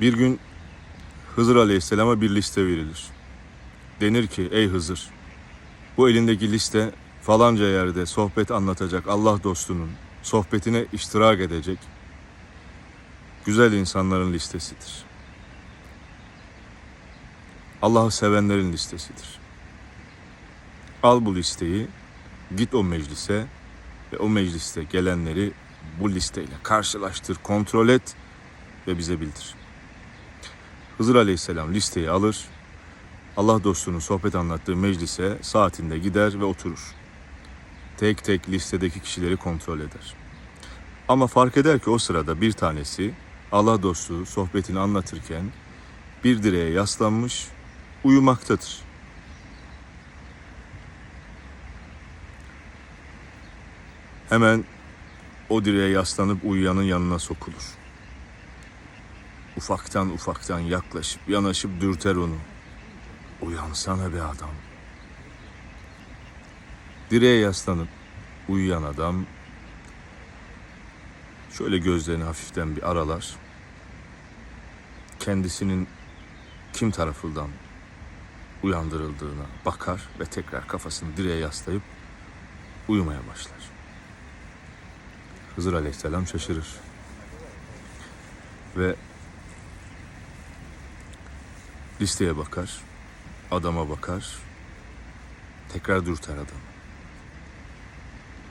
Bir gün Hızır Aleyhisselam'a bir liste verilir. Denir ki ey Hızır bu elindeki liste falanca yerde sohbet anlatacak Allah dostunun sohbetine iştirak edecek güzel insanların listesidir. Allah'ı sevenlerin listesidir. Al bu listeyi, git o meclise ve o mecliste gelenleri bu listeyle karşılaştır, kontrol et ve bize bildir. Hızır Aleyhisselam listeyi alır, Allah dostunun sohbet anlattığı meclise saatinde gider ve oturur. Tek tek listedeki kişileri kontrol eder. Ama fark eder ki o sırada bir tanesi Allah dostu sohbetini anlatırken bir direğe yaslanmış uyumaktadır. Hemen o direğe yaslanıp uyuyanın yanına sokulur. Ufaktan ufaktan yaklaşıp yanaşıp dürter onu. Uyansana be adam. Direğe yaslanıp uyuyan adam şöyle gözlerini hafiften bir aralar. Kendisinin kim tarafından uyandırıldığına bakar ve tekrar kafasını direğe yaslayıp uyumaya başlar. Hızır Aleyhisselam şaşırır. Ve listeye bakar, adama bakar, tekrar dürter adam.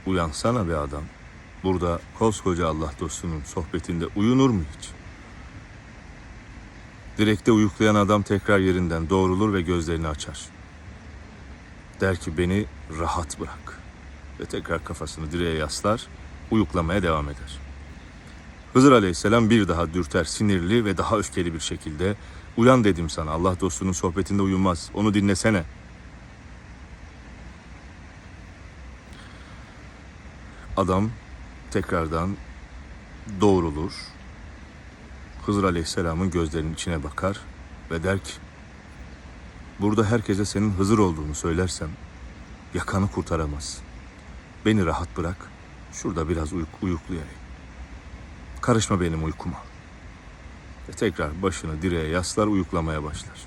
Uyansana be adam. Burada koskoca Allah dostunun sohbetinde uyunur mu hiç? Direkte uyuklayan adam tekrar yerinden doğrulur ve gözlerini açar. Der ki beni rahat bırak. Ve tekrar kafasını direğe yaslar, uyuklamaya devam eder. Hızır Aleyhisselam bir daha dürter sinirli ve daha öfkeli bir şekilde uyan dedim sana Allah dostunun sohbetinde uyunmaz onu dinlesene. Adam tekrardan doğrulur. Hızır Aleyhisselam'ın gözlerinin içine bakar ve der ki Burada herkese senin Hızır olduğunu söylersem yakanı kurtaramaz. Beni rahat bırak. Şurada biraz uyuk, uyuklayayım. Karışma benim uykuma. Ve tekrar başını direğe yaslar uyuklamaya başlar.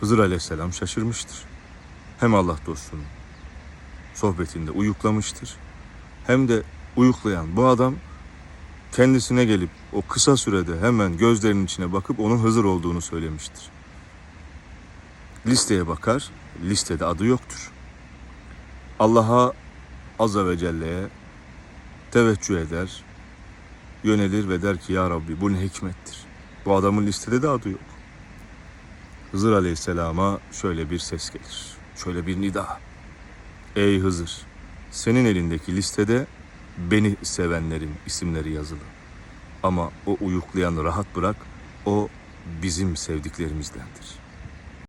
Hızır Aleyhisselam şaşırmıştır. Hem Allah dostunun sohbetinde uyuklamıştır. Hem de uyuklayan bu adam kendisine gelip o kısa sürede hemen gözlerinin içine bakıp onun Hızır olduğunu söylemiştir. Listeye bakar, listede adı yoktur. Allah'a Azze ve Celle'ye teveccüh eder, yönelir ve der ki Ya Rabbi bu ne hikmettir. Bu adamın listede de adı yok. Hızır Aleyhisselam'a şöyle bir ses gelir. Şöyle bir nida. Ey Hızır, senin elindeki listede beni sevenlerin isimleri yazılı. Ama o uyuklayanı rahat bırak, o bizim sevdiklerimizdendir.''